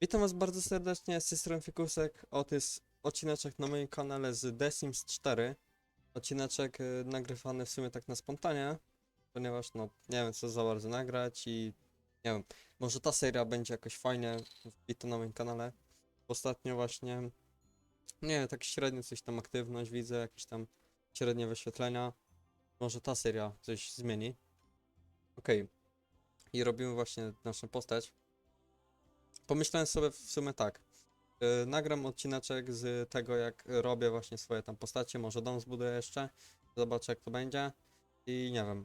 Witam was bardzo serdecznie, z tej strony Fikusek. O, to jest odcineczek na moim kanale z The Sims 4. Odcineczek y, nagrywany w sumie tak na spontanie, ponieważ no nie wiem co za bardzo nagrać i nie wiem, może ta seria będzie jakoś fajnie wbita na moim kanale. Ostatnio właśnie, nie tak średnio coś tam aktywność widzę, jakieś tam średnie wyświetlenia. Może ta seria coś zmieni. Okej. I robimy właśnie naszą postać. Pomyślałem sobie w sumie tak. Yy, nagram odcineczek z tego, jak robię właśnie swoje tam postacie. Może dom zbuduję jeszcze. Zobaczę, jak to będzie. I nie wiem.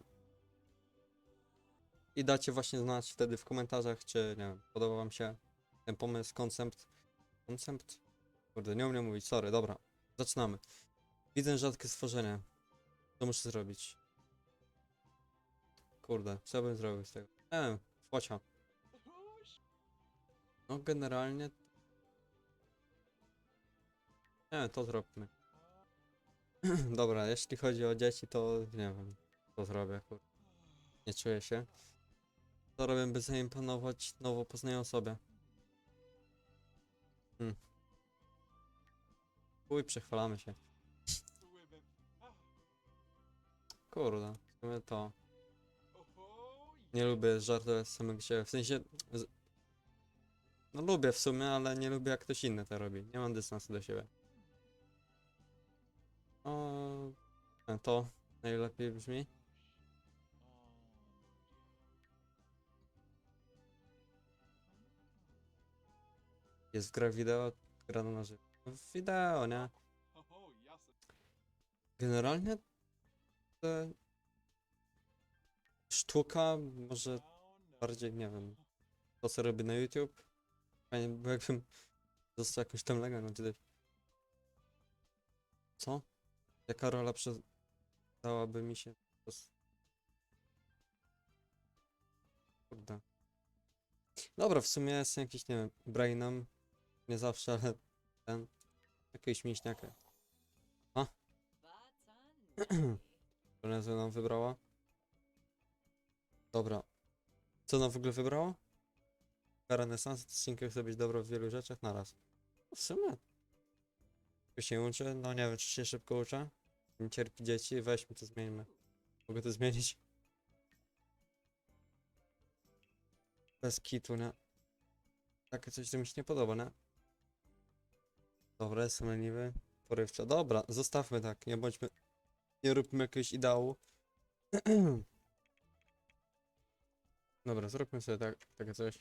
I dacie właśnie znać wtedy w komentarzach, czy nie wiem, podoba wam się ten pomysł, koncept. Koncept? Kurde, nie umiem mówić, sorry, dobra. Zaczynamy. Widzę rzadkie stworzenie. Co muszę zrobić? Kurde, co bym zrobił z tego? Nie wiem. No generalnie... Nie, to zróbmy. Dobra, jeśli chodzi o dzieci, to nie wiem, co zrobię. Nie czuję się. Co robię, by zaimponować nowo poznanej osobie? Hmm. Uj, przechwalamy się. Kurde, w sumie to... Nie lubię żartować z samego siebie, w sensie... No lubię w sumie, ale nie lubię jak ktoś inny to robi. Nie mam dystansu do siebie. O, to najlepiej brzmi. Jest gra wideo, gra na żywo. Wideo, nie? Generalnie sztuka, może bardziej, nie wiem, to co robię na YouTube. Fajnie by jakbym został jakąś tam legendą, czy też... Co? Jaka rola przydałaby mi się... Kurde. Dobra, w sumie jestem jakiś, nie wiem, brainem. Nie zawsze, ale ten... Jakiegoś mięśniaka. A? Nazwę nam wybrała. Dobra. Co nam w ogóle wybrała? Renesans, odcinki chce być dobro w wielu rzeczach naraz. No w sumie. Szybko się uczy, no nie wiem, czy się szybko uczę. Nie cierpi dzieci, weźmy to zmieńmy. Mogę to zmienić? Bez kitu, nie? Takie coś, co mi się nie podoba, nie? Dobra, jestem leniwy. Porywczo. Dobra, zostawmy tak, nie bądźmy... Nie róbmy jakiegoś ideału. Dobra, zróbmy sobie tak, takie coś.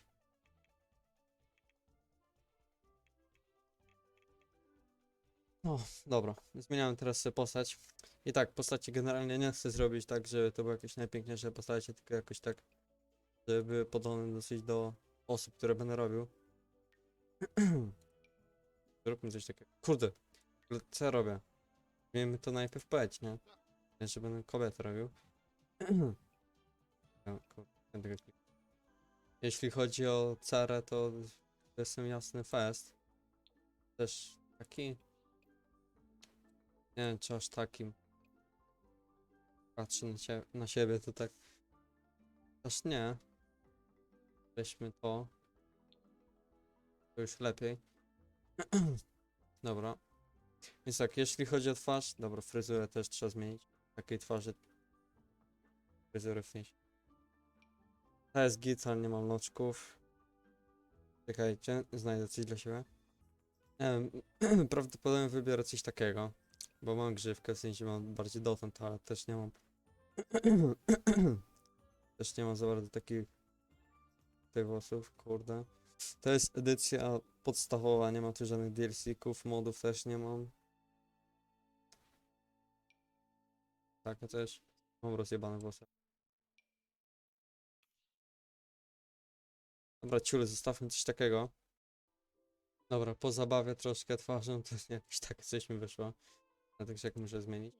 No, dobra. Zmieniamy teraz postać. I tak, postaci generalnie nie chcę zrobić tak, żeby to były jakieś najpiękniejsze postacie, tylko jakoś tak, żeby były podobne dosyć do osób, które będę robił. Zróbmy coś takiego. Kurde, co ja robię? Miejmy to najpierw powiedzieć, nie? Nie, że będę kobietę robił. Jeśli chodzi o cerę, to jestem jasny fest. Też taki. Nie wiem, czy aż takim. Patrzę na, cie- na siebie, to tak. Aż nie. Weźmy to. To już lepiej. Dobra. Więc tak, jeśli chodzi o twarz, dobra, fryzurę też trzeba zmienić. Takiej twarzy. Fryzurę wnieść. To jest git, ale nie mam loczków. Czekajcie, znajdę coś dla siebie. Prawdopodobnie wybiorę coś takiego. Bo mam grzywkę, w sensie mam bardziej dotąd, ale też nie mam. też nie mam za bardzo takich tych włosów, kurde. To jest edycja podstawowa, nie ma tu żadnych DLC-ków, modów też nie mam. Tak, ja też mam rozjebane włosy. Dobra, ciule, zostawmy coś takiego. Dobra, po zabawie troszkę twarzą, to jakoś tak coś mi wyszło. A także jak muszę zmienić.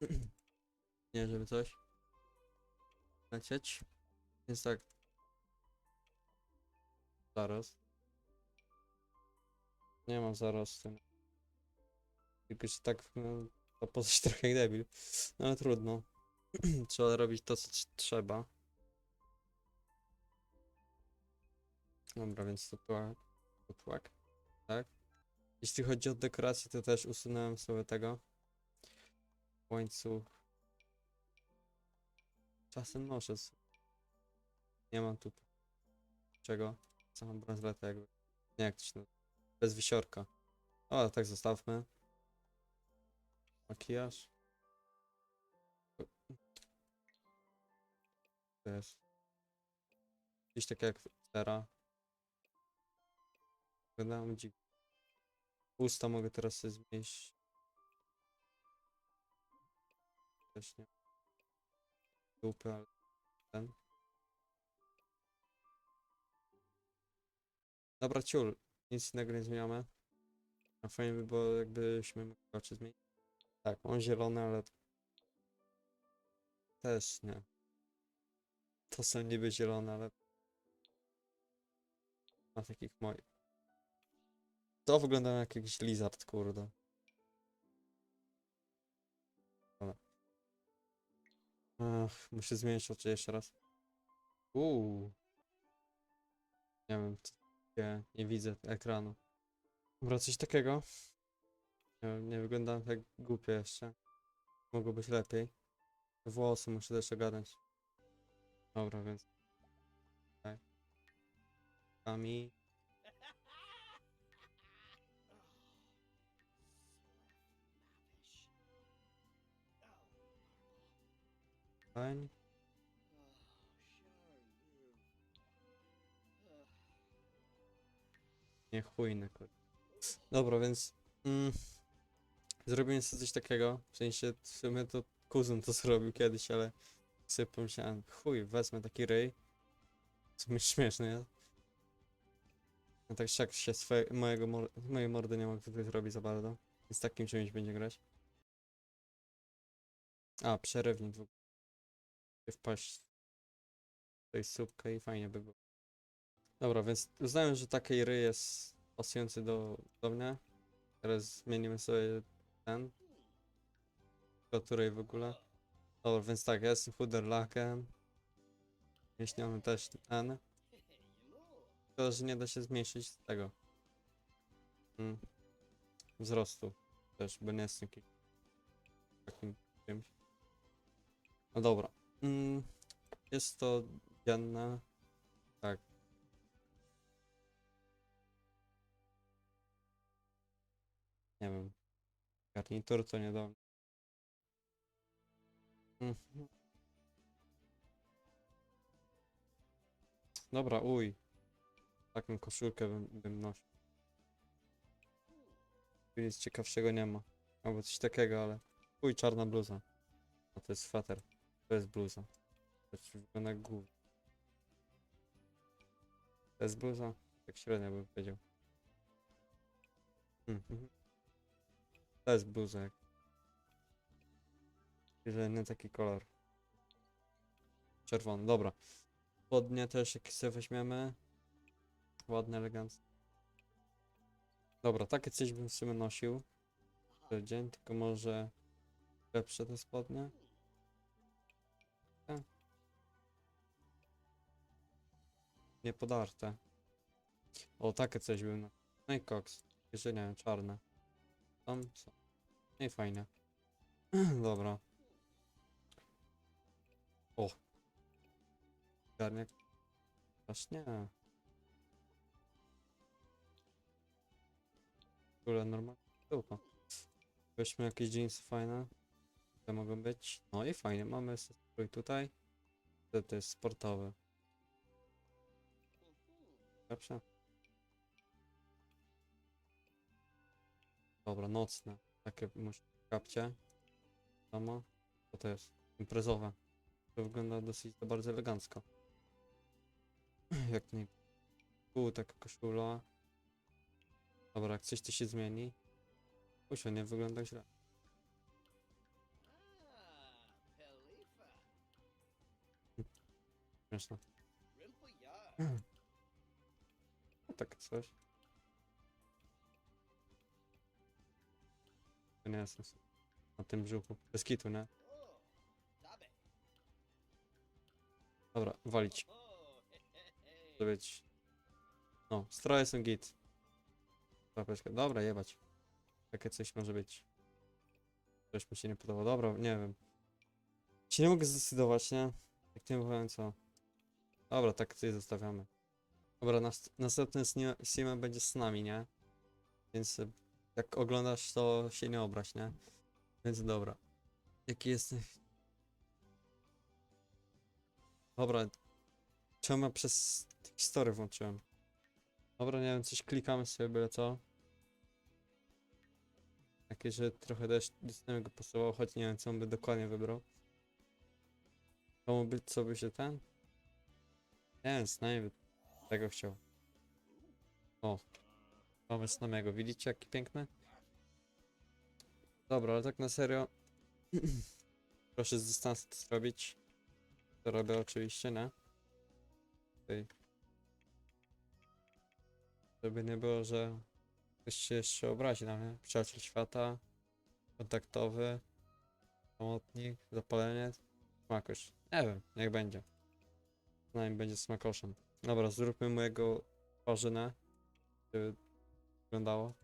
Nie, żeby coś lecieć. Więc tak. Zaraz. Nie mam zaraz z tym. Tylko, że tak no, to poza trochę jak debil. No ale trudno. Trzeba robić to, co tr- trzeba. Dobra, więc to tu. Tłak. Tak. Jeśli chodzi o dekorację, to też usunąłem sobie tego. Łańcuch. Czasem noszę. Nie mam tu czego. Samą bransoletę jakby. Nie jak to się nazywa. Bez wisiorka. O, tak zostawmy. Makijaż. Jest. Gdzieś takie jak Tera. Wyglądają dziwnie. Usta mogę teraz sobie zmniejszyć. Też nie. Dupy, ale ten. Dobra, ciul. Nic innego nie zmieniamy. A fajnie by było, jakbyśmy mogli oczy zmienić. Tak, on zielony, ale też nie. To są niby zielone, ale ma takich moich. To wygląda jak jakiś lizard, kurde. Ach, muszę zmienić oczy jeszcze raz. Uuu. Nie wiem, nie, nie widzę ekranu. Dobra, coś takiego. Nie, nie tak głupio jeszcze. Mogło być lepiej. Włosy muszę też ogarnąć. Dobra, więc. Tak. Kami. Pań. Nie chujny, kurde. Dobra, więc. Mm, sobie coś takiego. W sensie, w sumie to kuzyn to zrobił kiedyś, ale sobie pomyślałem, chuj, wezmę taki ryj. W sumie śmieszny jest. No tak jak się mojego mojej mordy nie mogę tutaj zrobić za bardzo. Więc takim czymś będzie grać. A, przerywnik. Wpaść tej słupkę i fajnie by było. Dobra, więc uznałem, że taki ryj jest pasujący do, do mnie. Teraz zmienimy sobie ten. Której w ogóle. Dobra, więc tak, ja jestem Huderlakiem. Jeśli mamy też N. Tylko, że nie da się zmniejszyć tego. Mm. Wzrostu. Też, bo nie jest taki. Takim czymś. No dobra. Mm. Jest to dzienne. Tak. Nie wiem. Garnitur to nie do mnie. Mhm. Dobra, uj. Taką koszulkę bym, bym nosił. Tu Nic ciekawszego nie ma. Albo coś takiego, ale... Uj, czarna bluza. A to jest sweter. To jest bluza. Jest wygląda gówno. To jest bluza? Tak średnio bym powiedział. Mhm. To jest. Że nie taki kolor. Czerwony, dobra. Spodnie też jakieś sobie weźmiemy. Ładne, eleganckie. Dobra, takie coś bym w sumie nosił. Dzień, tylko może lepsze te spodnie. Nie podarte. O, takie coś bym. na- No i koks. Jeszcze nie wiem, czarne. Tam są. No i fajnie. Dobra. O. Garniak. Aż nie. W ogóle normalnie. Super. Weźmy jakieś jeansy fajne. Te mogą być. No i fajnie, mamy strój tutaj. To jest sportowy. Lepsze. Dobra, nocne. Takie muszę kapcie. Samo. To jest? Imprezowe. To wygląda dosyć to bardzo elegancko. Jak nie. Tu taka koszula. Dobra, jak coś to się zmieni. Usio, nie wygląda źle. Śmieszne. Tak coś. To nie sens. Na tym brzuchu. Bez kitu, nie? Dobra, walić. To być. No, stroje są git. Papeczka. Dobra, jebać. Takie coś może być. Coś mi się nie podoba. Dobra, nie wiem. Się nie mogę zdecydować, nie? Jak nie powiem co. Dobra, tak tutaj zostawiamy. Dobra, nas, następny sni- sim będzie z nami, nie? Więc y, jak oglądasz, to się nie obraź, nie? Więc dobra. Jaki jest... Dobra. Czemu ja przez historię włączyłem? Dobra, nie wiem, coś klikamy sobie byle co. Takie, że trochę do go pasowało, choć nie wiem, co on by dokładnie wybrał. Komu by, co by się ten? Nie wiem, znajmy tego chciał. O. Mamy znamego, widzicie jaki piękny? Dobra, ale tak na serio. Proszę z dystansu to zrobić. To robię oczywiście, nie? Tutaj. Żeby nie było, że ktoś się jeszcze obrazi na mnie. Przyjaciel świata, kontaktowy, samotnik, zapaleniec, smakosz. Nie wiem, niech będzie. Przynajmniej będzie smakoszem. Dobra, zróbmy mojego warzynę. Żeby wyglądało.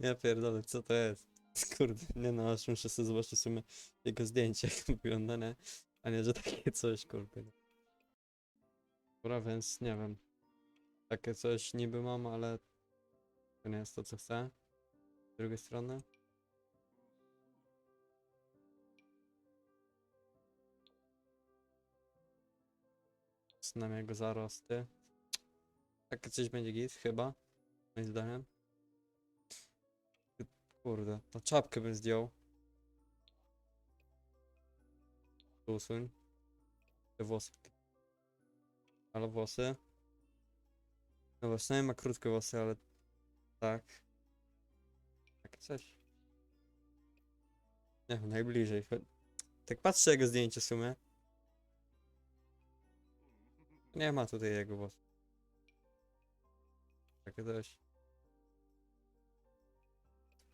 Ja pierdolę, co to jest? Kurde, nie no, aż muszę sobie zobaczyć w sumie jego zdjęcie, jak wygląda, nie? A nie, że takie coś, kurde. Dobra, więc nie wiem. Takie coś niby mam, ale to nie jest to, co chcę. Z drugiej strony. Znam jego zarosty. Takie coś będzie git, chyba. Moim zdaniem. Kurde, no czapkę bym zdjął. Tu Usuń. Te włosy. Ale włosy. No właśnie ma krótkie włosy, ale tak. Tak coś. Nie wiem, najbliżej. Tak patrzę jego zdjęcie w sumie. Nie ma tutaj jego włosów. Takie coś.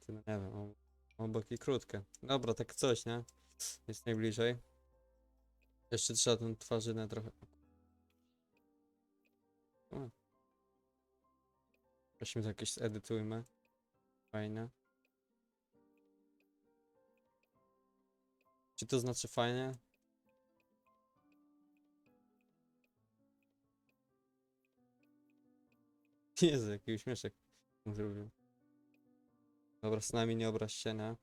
Ty, no nie wiem, o, o boki krótkie. Dobra, tak coś, nie? Jest najbliżej. Jeszcze trzeba tą twarzynę trochę. Weźmy to jakieś zedytujmy. Fajne. Czy to znaczy fajnie? Jezu, jaki uśmieszek zrobił. Dobra, z nami nie obraź się, nie?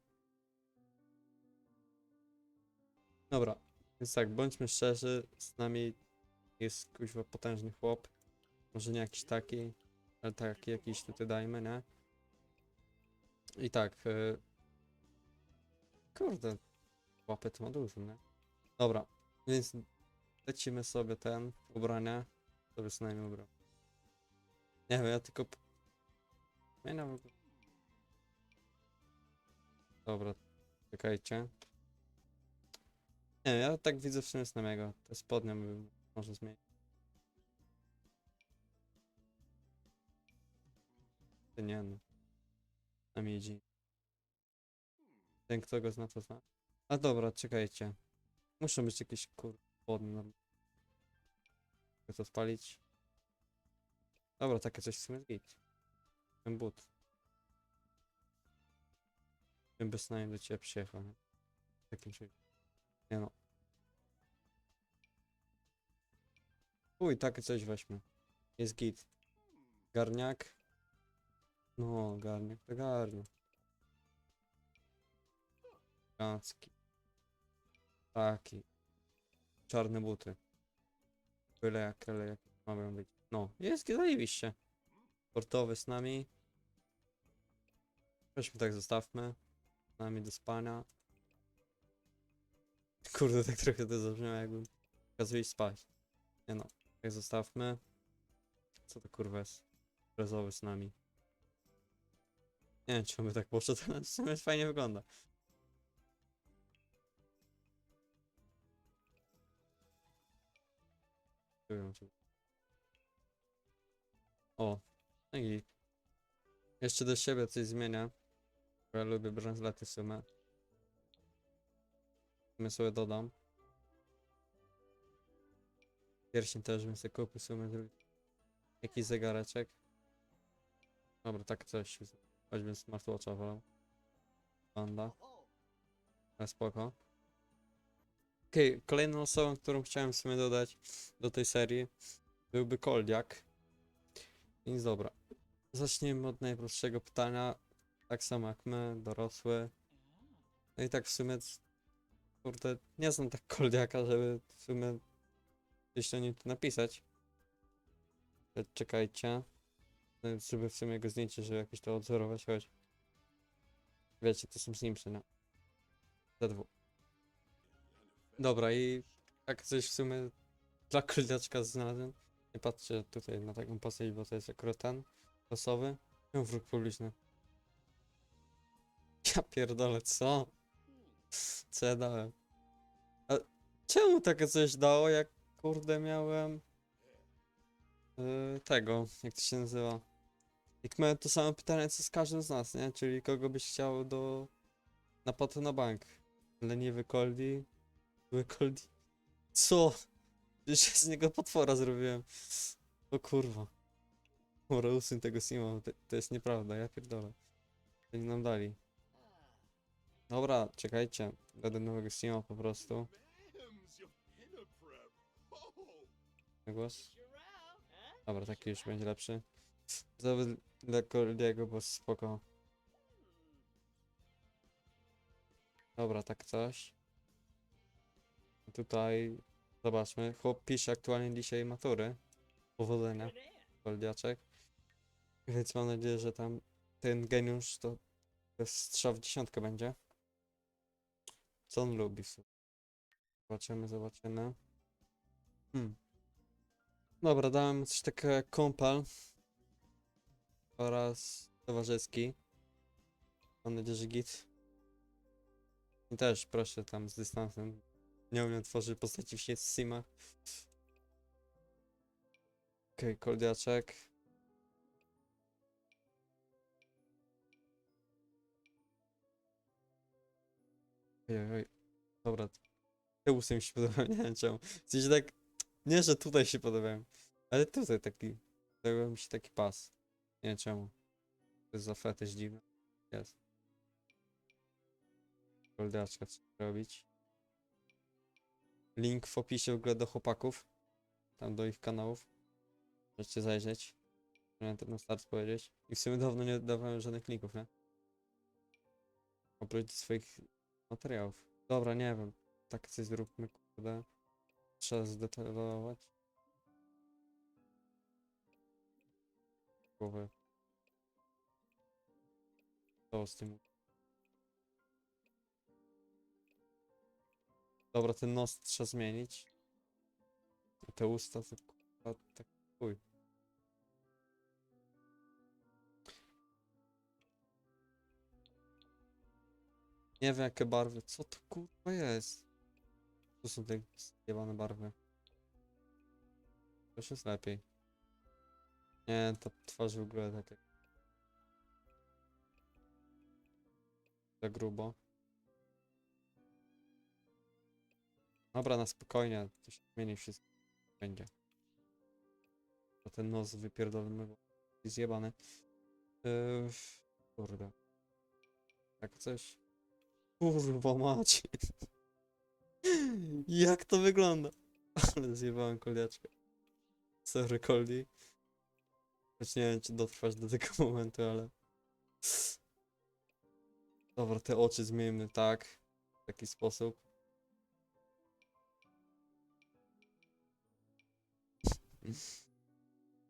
Dobra, więc tak, bądźmy szczerzy, z nami jest kuźwa potężny chłop. Może nie jakiś taki, ale taki jakiś tutaj dajmy, nie? I tak, y... kurde, łapę to ma dużo, nie? Dobra, więc lecimy sobie ten, ubrania, sobie z nami ubrał. Nie wiem, ja tylko... ogóle. Dobra, czekajcie. Nie ja tak widzę w sumie samego. Te spodnie bym może zmienić. Nie no. Na miedzi. Ten kto go zna to zna. A dobra, czekajcie. Muszą być jakieś kur... spodnie. Mogę to spalić. Dobra, takie coś w sumie. Ten but. Bym bez najmniej do ciebie przyjechał, nie? Takim czymś. Nie no. Uj, takie coś weźmy. Jest git. Garniak. No, garniak to garniak. Gacki. Taki. Czarne buty. Byle jak, ale jak mają być. No, jest zajebiście. Sportowy z nami. Weźmy tak zostawmy. Nami do spania. Kurde, tak trochę to zabrzmiało jakbym kazał spać. Nie no, tak zostawmy. Co to kurwa jest? Prezowy z nami. Nie wiem, by tak poszedł, ale w sumie fajnie wygląda. O, i jeszcze do siebie coś zmienię. Ja lubię sumie. W sumie sobie dodam. Pierścień też bym sobie kupił sumie zrobić. Jakiś zegareczek. Dobra, tak coś. Choćbym smartwatcha wolał. Panda. Ale spoko. Okej, kolejną osobą, którą chciałem w sumie dodać do tej serii byłby Koldiak. Więc dobra. Zacznijmy od najprostszego pytania. Tak samo jak my, dorosły. No i tak w sumie, kurde, nie znam tak Koldiaka, żeby w sumie gdzieś o nim tu napisać. Czekajcie. No, Żeby w sumie jego zdjęcie, żeby jakieś to odzorować, choć. Wiecie, to są Simsy, no. Z2. Dobra, i tak coś w sumie dla koldaczka znalazłem. Nie patrzcie tutaj na taką postać, bo to jest akurat ten losowy. No, wróg publiczny. Ja pierdolę, co? Co ja dałem? A czemu takie coś dało, jak kurde miałem yy, tego, jak to się nazywa? Jak miałem to samo pytanie, co z każdym z nas, nie? Czyli kogo byś chciał do napadu na bank? Leniwy Coldi? Zły Coldi? Co? Ja z niego potwora zrobiłem. O kurwa. Dobra, usuń tego Sima, to, to jest nieprawda, ja pierdolę. To nie nam dali. Dobra, czekajcie. Będę nowego Sima po prostu. Głos. Dobra, taki już będzie lepszy. Zawód dla Cordiego, bo spoko. Dobra, tak coś. Tutaj zobaczmy. Chłop pisze aktualnie dzisiaj matury. Powodzenia, Koldiaczek. Więc mam nadzieję, że tam ten geniusz to strzał w dziesiątkę będzie. Co on lubi? Zobaczymy, zobaczymy. Hmm. Dobra, dałem coś takiego jak kompal oraz towarzyski. Mam nadzieję, że git. I też proszę tam z dystansem. Nie umiem tworzyć postaci w simach. Okej, okay, koldiaczek. Dobra. Te łusy mi się podobają, nie wiem czemu. W sensie tak, nie, że tutaj się podobają, ale tutaj taki, mi się taki pas. Nie wiem czemu. To jest za fetysz dziwny. Jest. Goldaczka trzeba robić. Link w opisie w ogóle do chłopaków. Tam do ich kanałów. Możecie zajrzeć. Miałem to na start powiedzieć. I w sumie dawno nie dawałem żadnych linków, nie? Oprócz swoich materiałów. Dobra, nie wiem. Tak coś zróbmy, kurde. Trzeba zdetalować. Głowy. Co z tym? Dobra, ten nos trzeba zmienić. Te usta to tak Nie wiem jakie barwy. Co to kurwa jest? Tu są te zjebane barwy. To jest lepiej. Nie, ta twarz w ogóle takie. Za grubo. Dobra, na spokojnie, to się zmieni wszystko. Będzie. To ten nos wypierdolony bo jest zjebany. Yy, kurde. Tak coś. Kurwa macie. Jak to wygląda? Ale zjebałem koliaczkę. Sorry, Coldi. Choć nie wiem, czy dotrwać do tego momentu, ale... Dobra, te oczy zmienimy tak. W taki sposób.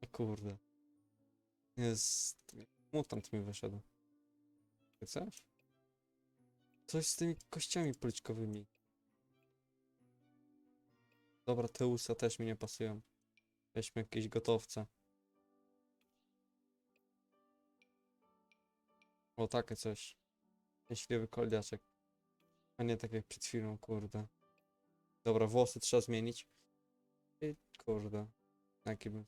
O kurde. Jest... Mutant mi wyszedł. Chcesz? Coś? Z tymi kościami policzkowymi. Dobra, te usta też mi nie pasują. Weźmy jakieś gotowce. O, takie coś. Szczęśliwy koldiaczek. A nie tak jak przed chwilą, kurde. Dobra, włosy trzeba zmienić. I kurde. Jaki bym...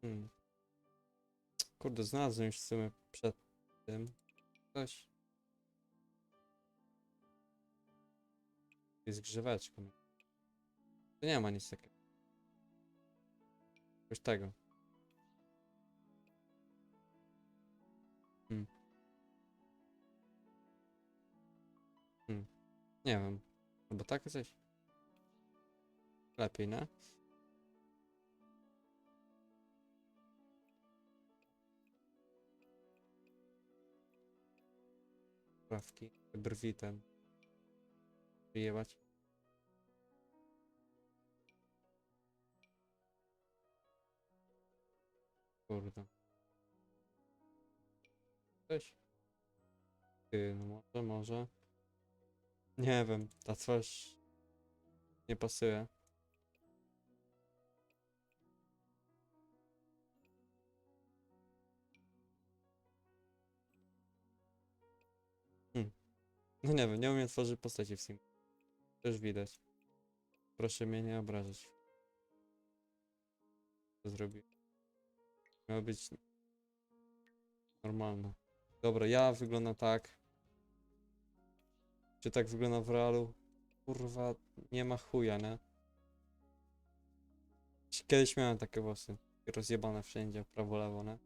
Hmm. Kurde, znalazłem już w sumie przed tym. Coś. Jest grzeweczką. Tu nie ma nic takiego. Coś tego. Hmm. Hmm. Nie wiem. Albo takie coś. Lepiej, nie? Prawki, brwi ten. Wyjebać. Kurde. Coś. Ty, no może, może. Nie wiem, ta twarz nie pasuje. No nie wiem, nie umiem tworzyć postaci w Sim. Też widać. Proszę mnie nie obrażać. Co zrobi? Miało być normalne. Dobra, ja wyglądam tak. Czy tak wygląda w realu? Kurwa, nie ma chuja, nie? Kiedyś miałem takie włosy. Rozjebane wszędzie, prawo, lewo, nie?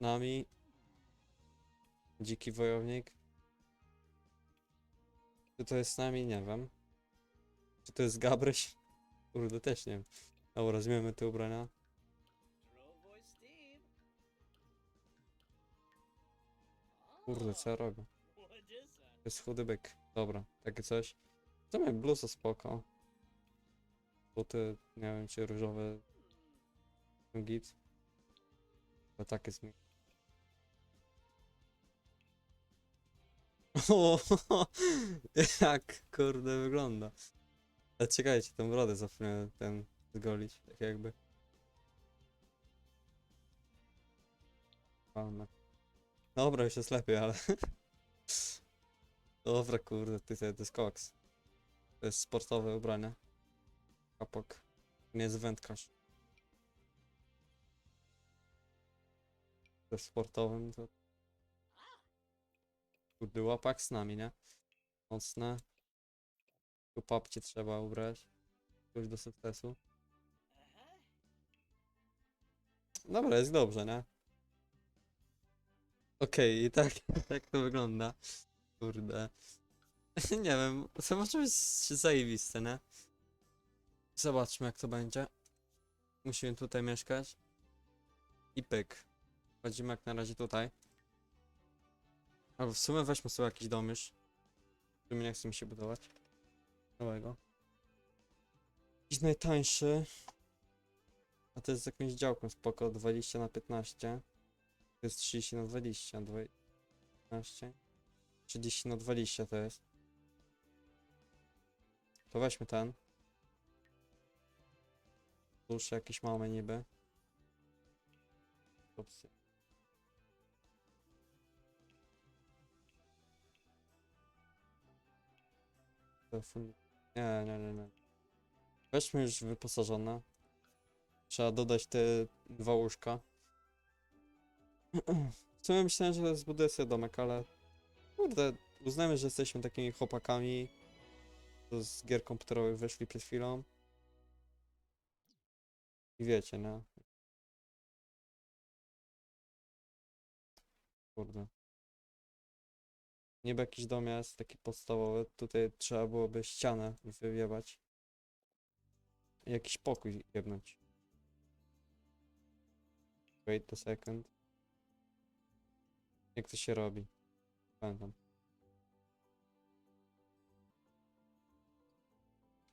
Nami. Dziki wojownik. Czy to jest z nami? Nie wiem. Czy to jest Gabryś? Kurde, też nie wiem. Dobra, zmieniamy te ubrania. Kurde, co ja robię? To jest chudy byk. Dobra, takie coś. To mnie bluza spoko. Buty, nie wiem, czy różowe git. Bo takie zmieni. O, jak kurde wygląda. Ale czekajcie, tą brodę zapomniałem ten zgolić, tak jakby. Palmy. Dobra, już jest lepiej, ale... Dobra, kurde, ty, ty, to jest koks. To jest sportowe ubranie. Kapok. Nie jest wędkarz. To jest sportowym, to... Kurde, łapak z nami, nie? Mocne. Tu papcie trzeba ubrać. Już do sukcesu. Dobra, jest dobrze, nie? Okej, i tak, tak to wygląda. Kurde. Nie wiem, to może być zajebiste, nie? Zobaczmy jak to będzie. Musimy tutaj mieszkać. I pyk. Chodzimy jak na razie tutaj. Albo w sumie weźmy sobie jakiś dom już. W sumie nie chce mi się budować. Nowego. Jakiś najtańszy. A to jest z jakąś działką spoko, 20 na 15. To jest 30 na 20, 12. 30 na 20 to jest. To weźmy ten. Dłuższy jakiś mamy niby. Opcje. Nie, nie, nie, nie. Weźmy już wyposażone. Trzeba dodać te dwa łóżka. W sumie myślałem, że zbuduję sobie domek, ale kurde, uznajmy, że jesteśmy takimi chłopakami, z gier komputerowych wyszli przed chwilą. I wiecie, nie? Kurde. Niby jakiś dom jest, taki podstawowy, tutaj trzeba byłoby ścianę wyjebać. I jakiś pokój jebnąć. Wait a second. Jak to się robi? Pamiętam.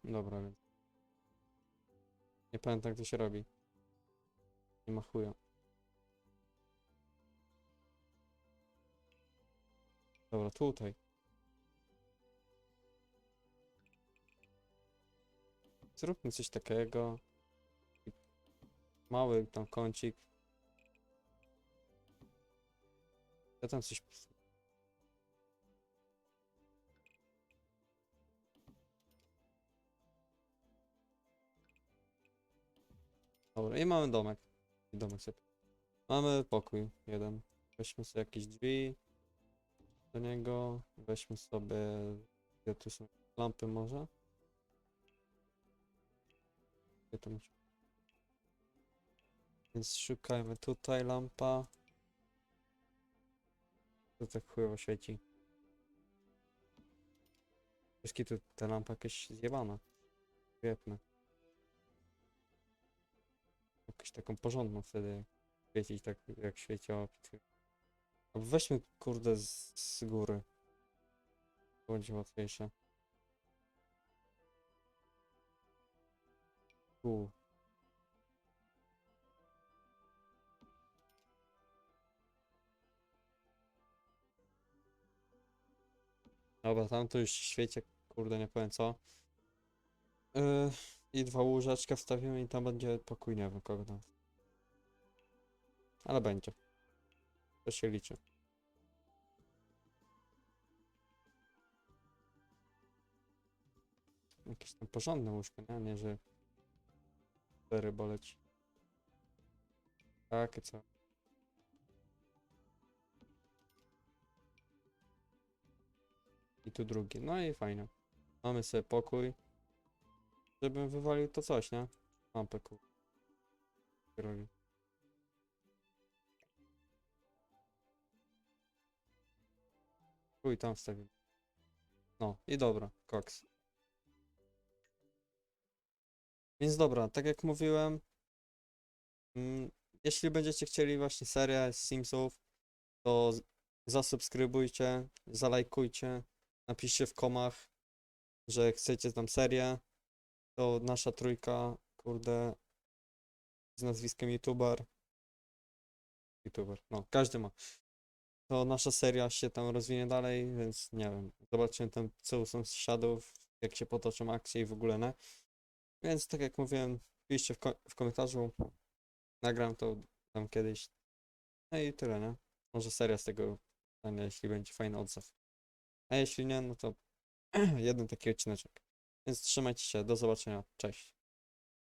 Dobra, więc. Nie pamiętam jak to się robi. Nie ma. Dobra, tutaj. Zróbmy coś takiego. Mały tam kącik. Ja tam coś. Dobra, i mamy domek. I domek sobie. Mamy pokój jeden. Weźmy sobie jakieś drzwi do niego. Weźmy sobie. Gdzie tu są lampy może? Gdzie to musi- Więc szukajmy tutaj lampa. To tak chujowo świeci. Wszystkie tu ta lampa jakaś zjebana. Świetne. Jakąś taką porządną wtedy świecić tak jak chwilą. Albo weźmy kurde z, z góry. To będzie łatwiejsze. Tu. Dobra, tam to już świecie, kurde, nie powiem co. Yy, I dwa łóżeczka wstawimy i tam będzie pokój, nie wiem kogo tam. Ale będzie. To się liczy. Jakieś tam porządne łóżko, nie? Nie, że cztery boleć. Takie co? I tu drugi. No i fajnie. Mamy sobie pokój. Żebym wywalił to coś, nie? Lampę. Robi. Chuj tam wstawimy. No i dobra, koks. Więc dobra, tak jak mówiłem, mm, jeśli będziecie chcieli właśnie serię z Simsów, to zasubskrybujcie, zalajkujcie, napiszcie w komach, że chcecie tam serię. To nasza trójka, kurde, z nazwiskiem YouTuber. YouTuber, no, każdy ma. To nasza seria się tam rozwinie dalej, więc nie wiem. Zobaczymy tam, co są z Shadow, jak się potoczą akcje i w ogóle nie. Więc tak jak mówiłem, piszcie w, ko- w komentarzu. Nagram to tam kiedyś. No i tyle, nie? Może seria z tego stanie, jeśli będzie fajny odzew. A jeśli nie, no to jeden taki odcineczek. Więc trzymajcie się, do zobaczenia, cześć.